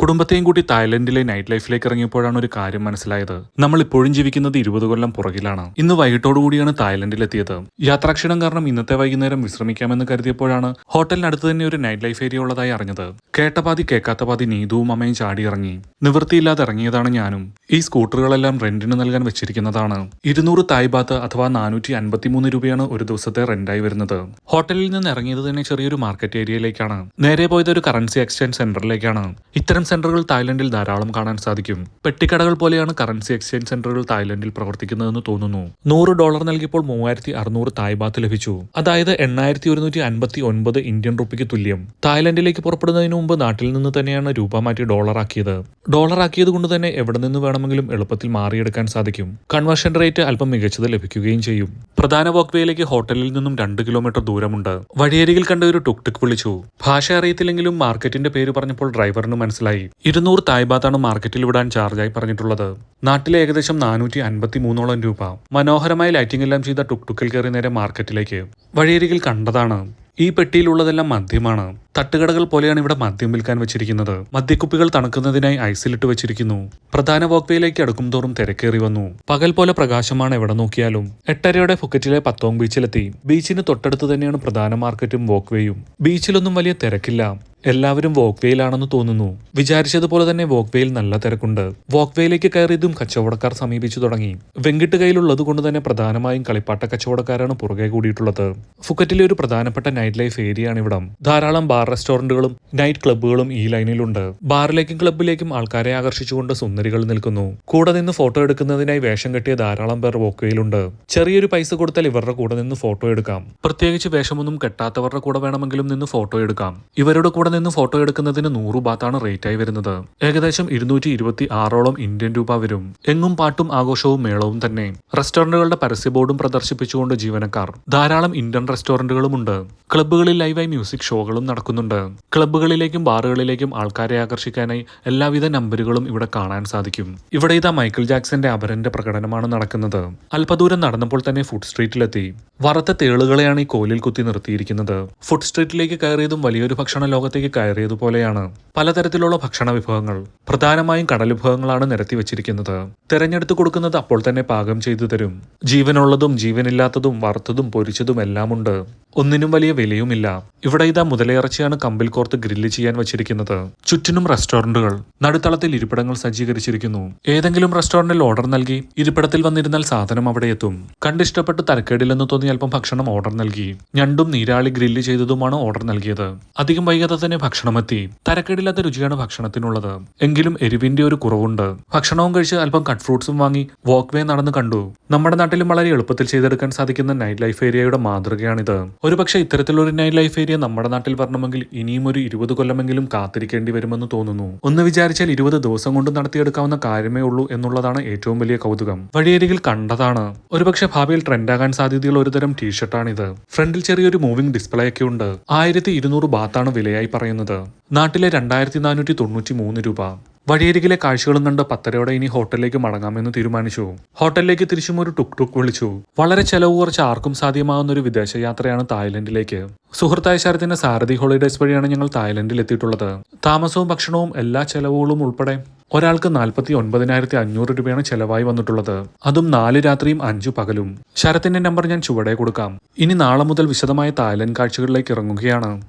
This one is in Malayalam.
കുടുംബത്തെയും കൂട്ടി തായ്ലൻഡിലെ നൈറ്റ് ലൈഫിലേക്ക് ഇറങ്ങിയപ്പോഴാണ് ഒരു കാര്യം മനസ്സിലായത്. നമ്മൾ ഇപ്പോഴും ജീവിക്കുന്നത് ഇരുപത് കൊല്ലം പുറകിലാണ്. ഇന്ന് വൈകിട്ടോടുകൂടിയാണ് തായ്ലൻഡിലെത്തിയത്. യാത്രാക്ഷീണം കാരണം ഇന്നത്തെ വൈകുന്നേരം വിശ്രമിക്കാമെന്ന് കരുതിയപ്പോഴാണ് ഹോട്ടലിനടുത്ത് തന്നെ ഒരു നൈറ്റ് ലൈഫ് ഏരിയ ഉള്ളതായി അറിഞ്ഞത്. കേട്ടപാതി കേൾക്കാത്ത പാതി നീതുവും അമ്മയും ചാടി ഇറങ്ങി. നിവൃത്തിയില്ലാതെ ഇറങ്ങിയതാണ് ഞാനും. ഈ സ്കൂട്ടറുകളെല്ലാം റെന്റിന് നൽകാൻ വെച്ചിരിക്കുന്നതാണ്. ഇരുന്നൂറ് തായ് ബാത്ത് അഥവാ നാനൂറ്റി അൻപത്തിമൂന്ന് രൂപയാണ് ഒരു ദിവസത്തെ റെന്റായി വരുന്നത്. ഹോട്ടലിൽ നിന്ന് ഇറങ്ങിയത് തന്നെ ചെറിയൊരു മാർക്കറ്റ് ഏരിയയിലേക്കാണ് നേരെ പോയത് ഒരു കറൻസി എക്സ്ചേഞ്ച് സെന്ററിലേക്കാണ് ഇത്തരം സെന്ററുകൾ തായ്ലൻഡിൽ ധാരാളം കാണാൻ സാധിക്കും. പെട്ടിക്കടകൾ പോലെയാണ് കറൻസി എക്സ്ചേഞ്ച് സെന്ററുകൾ തായ്ലൻഡിൽ പ്രവർത്തിക്കുന്നതെന്ന് തോന്നുന്നു. നൂറ് ഡോളർ നൽകിയപ്പോൾ മൂവായിരത്തി അറുന്നൂറ് തായ് ബാത്ത് ലഭിച്ചു. അതായത് എണ്ണായിരത്തി ഒരുന്നൂറ്റി അൻപത്തി ഒൻപത് ഇന്ത്യൻ റുപ്പിക്ക് തുല്യം. തായ്ലൻഡിലേക്ക് പുറപ്പെടുന്നതിന് മുമ്പ് നാട്ടിൽ നിന്ന് തന്നെയാണ് രൂപ മാറ്റി ഡോളറാക്കിയത്. ഡോളറാക്കിയത് കൊണ്ട് തന്നെ എവിടെ നിന്ന് വേണമെങ്കിലും എളുപ്പത്തിൽ മാറിയെടുക്കാൻ സാധിക്കും. കൺവേർഷൻ റേറ്റ് അല്പം മികച്ചത് ലഭിക്കുകയും ചെയ്യും. പ്രധാന വോക്ക്വേയിലേക്ക് ഹോട്ടലിൽ നിന്നും രണ്ട് കിലോമീറ്റർ ദൂരമുണ്ട്. വഴിയരികിൽ കണ്ട ഒരു ടുക് ടുക് വിളിച്ചു. ഭാഷ അറിയത്തില്ലെങ്കിലും മാർക്കറ്റിന്റെ പേര് പറഞ്ഞപ്പോൾ ഡ്രൈവറിന് മനസ്സിലായി. ഇരുന്നൂറ് തായ്ബാത്താണ് മാർക്കറ്റിൽ വിടാൻ ചാർജായി പറഞ്ഞിട്ടുള്ളത്. നാട്ടിലെ ഏകദേശം നാനൂറ്റി അൻപത്തി മൂന്നോളം രൂപ. മനോഹരമായ ലൈറ്റിംഗ് എല്ലാം ചെയ്ത ടുക് ടുക്കിൽ കയറി നേരെ മാർക്കറ്റിലേക്ക്. വഴിയരികിൽ കണ്ടതാണ്. ഈ പെട്ടിയിലുള്ളതെല്ലാം മദ്യമാണ്. തട്ടുകടകൾ പോലെയാണ് ഇവിടെ മദ്യം വിൽക്കാൻ വെച്ചിരിക്കുന്നത്. മദ്യക്കുപ്പികൾ തണുക്കുന്നതിനായി ഐസിലിട്ട് വെച്ചിരിക്കുന്നു. പ്രധാന വോക്വേയിലേക്ക് അടുക്കും തോറും തിരക്കേറി വന്നു. പകൽ പോലെ പ്രകാശമാണ് എവിടെ നോക്കിയാലും. എട്ടരയോടെ ഫുക്കറ്റിലെ പത്തോങ് ബീച്ചിലെത്തി ബീച്ചിന് തൊട്ടടുത്ത് തന്നെയാണ് പ്രധാന മാർക്കറ്റും വോക്വേയും ബീച്ചിലൊന്നും വലിയ തിരക്കില്ല. എല്ലാവരും വോക്വേയിലാണെന്ന് തോന്നുന്നു. വിചാരിച്ചതുപോലെ തന്നെ വോക്വേയിൽ നല്ല തിരക്കുണ്ട്. വോക്വേയിലേക്ക് കയറിയതും കച്ചവടക്കാർ സമീപിച്ചു തുടങ്ങി. വെങ്കിട്ട് കയ്യിലുള്ളത് കൊണ്ട് തന്നെ പ്രധാനമായും കളിപ്പാട്ട കച്ചവടക്കാരാണ് പുറകെ കൂടിയിട്ടുള്ളത്. ഫുക്കറ്റിലെ ഒരു പ്രധാനപ്പെട്ട നൈറ്റ് ലൈഫ് ഏരിയയാണ് ഇവിടം ധാരാളം ബാർ റെസ്റ്റോറന്റുകളും നൈറ്റ് ക്ലബ്ബുകളും ഈ ലൈനിലുണ്ട്. ബാറിലേക്കും ക്ലബ്ബിലേക്കും ആൾക്കാരെ ആകർഷിച്ചുകൊണ്ട് സുന്ദരികൾ നിൽക്കുന്നു. കൂടെ നിന്ന് ഫോട്ടോ എടുക്കുന്നതിനായി വേഷം കെട്ടിയ ധാരാളം പേർ വോക്വേയിലുണ്ട് ചെറിയൊരു പൈസ കൊടുത്താൽ ഇവരുടെ കൂടെ നിന്ന് ഫോട്ടോ എടുക്കാം. പ്രത്യേകിച്ച് വേഷമൊന്നും കെട്ടാത്തവരുടെ കൂടെ വേണമെങ്കിലും നിന്ന് ഫോട്ടോ എടുക്കാം. ഇവരുടെ കൂടെ നിന്ന് ഫോട്ടോ എടുക്കുന്നതിന് നൂറ് ബാത്താണ് റേറ്റായി വരുന്നത്. ഏകദേശം ഇരുന്നൂറ്റി ഇരുപത്തി ആറോളം ഇന്ത്യൻ രൂപ വരും. എങ്ങും പാട്ടും ആഘോഷവും മേളവും തന്നെ. റെസ്റ്റോറന്റുകളുടെ പരസ്യ ബോർഡും പ്രദർശിപ്പിച്ചുകൊണ്ട് ജീവനക്കാർ. ധാരാളം ഇന്ത്യൻ റെസ്റ്റോറന്റുകളുമുണ്ട്. ക്ലബ്ബുകളിൽ ലൈവായി മ്യൂസിക് ഷോകളും നടക്കുന്നുണ്ട്. ക്ലബ്ബുകളിലേക്കും ബാറുകളിലേക്കും ആൾക്കാരെ ആകർഷിക്കാനായി എല്ലാവിധ നമ്പറുകളും ഇവിടെ കാണാൻ സാധിക്കും. ഇവിടെ ഇതാ മൈക്കിൾ ജാക്സന്റെ അപരന്റെ പ്രകടനമാണ് നടക്കുന്നത്. അല്പദൂരം നടന്നപ്പോൾ തന്നെ ഫുഡ് സ്ട്രീറ്റിലെത്തി വറുത്ത തേളുകളെയാണ് ഈ കോലിൽ കുത്തി നിർത്തിയിരിക്കുന്നത്. ഫുഡ് സ്ട്രീറ്റിലേക്ക് കയറിയതും വലിയൊരു ഭക്ഷണ ലോകത്തേക്ക് കയറിയതുപോലെയാണ് പലതരത്തിലുള്ള ഭക്ഷണ വിഭവങ്ങൾ. പ്രധാനമായും കടൽ വിഭവങ്ങളാണ് നിരത്തി വെച്ചിരിക്കുന്നത്. തിരഞ്ഞെടുത്ത് കൊടുക്കുന്നത് അപ്പോൾ തന്നെ പാകം ചെയ്തു തരും. ജീവനുള്ളതും ജീവനില്ലാത്തതും വറുത്തതും പൊരിച്ചതും എല്ലാമുണ്ട്. ഒന്നിനും വലിയ വിലയുമില്ല. ഇവിടെ ഇതാ മുതലയിറച്ചിയാണ് കമ്പിൽ കോർത്ത് ഗ്രില്ല് ചെയ്യാൻ വെച്ചിരിക്കുന്നത്. ചുറ്റിനും റെസ്റ്റോറന്റുകൾ. നടുത്തളത്തിൽ ഇരിപ്പിടങ്ങൾ സജ്ജീകരിച്ചിരിക്കുന്നു. ഏതെങ്കിലും റെസ്റ്റോറന്റിൽ ഓർഡർ നൽകി ഇരിപ്പിടത്തിൽ വന്നിരുന്നാൽ സാധനം അവിടെ എത്തും. കണ്ടിഷ്ടപ്പെട്ട് തരക്കേടില്ലെന്ന് തോന്നി അല്പം ഭക്ഷണം ഓർഡർ നൽകി. ഞണ്ടും നീരാളി ഗ്രില്ല് ചെയ്തതുമാണ് ഓർഡർ നൽകിയത്. അധികം വൈകാതെ തന്നെ ഭക്ഷണമെത്തി. തരക്കേടില്ലാത്ത രുചിയാണ് ഭക്ഷണത്തിനുള്ളത്. എങ്കിലും എരിവിന്റെ ഒരു കുറവുണ്ട്. ഭക്ഷണവും കഴിച്ച് അല്പം കട്ട് ഫ്രൂട്ട്സും വാങ്ങി വാക്ക് വേ നടന്ന് കണ്ടു. നമ്മുടെ നാട്ടിലും വളരെ എളുപ്പത്തിൽ ചെയ്തെടുക്കാൻ സാധിക്കുന്ന നൈറ്റ് ലൈഫ് ഏരിയയുടെ മാതൃകയാണിത്. ഒരുപക്ഷെ ഇത്തരത്തിലൊരു നൈറ്റ് ലൈഫ് ഏരിയ നമ്മുടെ നാട്ടിൽ വരണമെങ്കിൽ ഇനിയും ഒരു ഇരുപത് കൊല്ലമെങ്കിലും കാത്തിരിക്കേണ്ടി വരുമെന്ന് തോന്നുന്നു. ഒന്ന് വിചാരിച്ചാൽ ഇരുപത് ദിവസം കൊണ്ട് നടത്തിയെടുക്കാവുന്ന കാര്യമേ ഉള്ളൂ എന്നുള്ളതാണ് ഏറ്റവും വലിയ കൗതുകം. വഴിയരികിൽ കണ്ടതാണ്. ഒരുപക്ഷെ ഭാവിയിൽ ട്രെൻഡാകാൻ സാധ്യതയുള്ള ഒരുതരം ടീഷർട്ടാണിത് ഫ്രണ്ടിൽ ചെറിയൊരു മൂവിംഗ് ഡിസ്പ്ലേ ഒക്കെ ഉണ്ട്. ആയിരത്തി ഇരുന്നൂറ് ബാത്താണ് വിലയായി പറയുന്നത്. നാട്ടിലെ രണ്ടായിരത്തി നാനൂറ്റി തൊണ്ണൂറ്റി മൂന്ന് രൂപ. വഴിയരികിലെ കാഴ്ചകളും കണ്ട് പത്തരയോടെ ഇനി ഹോട്ടലിലേക്ക് മടങ്ങാമെന്ന് തീരുമാനിച്ചു. ഹോട്ടലിലേക്ക് തിരിച്ചും ഒരു ടുക് ടുക് വിളിച്ചു. വളരെ ചെലവ് കുറച്ച് ആർക്കും സാധ്യമാകുന്ന ഒരു വിദേശ യാത്രയാണ് തായ്ലൻഡിലേക്ക്. സുഹൃത്തായ ശരത്തിന്റെ സാരഥി ഹോളിഡേസ് വഴിയാണ് ഞങ്ങൾ തായ്ലൻഡിൽ എത്തിയിട്ടുള്ളത് താമസവും ഭക്ഷണവും എല്ലാ ചെലവുകളും ഉൾപ്പെടെ ഒരാൾക്ക് നാൽപ്പത്തി ഒൻപതിനായിരത്തി അഞ്ഞൂറ് രൂപയാണ് ചെലവായി വന്നിട്ടുള്ളത്. അതും നാല് രാത്രിയും അഞ്ചു പകലും. ശരത്തിന്റെ നമ്പർ ഞാൻ ചുവടെ കൊടുക്കാം. ഇനി നാളെ മുതൽ വിശദമായ തായ്ലൻഡ് കാഴ്ചകളിലേക്ക് ഇറങ്ങുകയാണ്.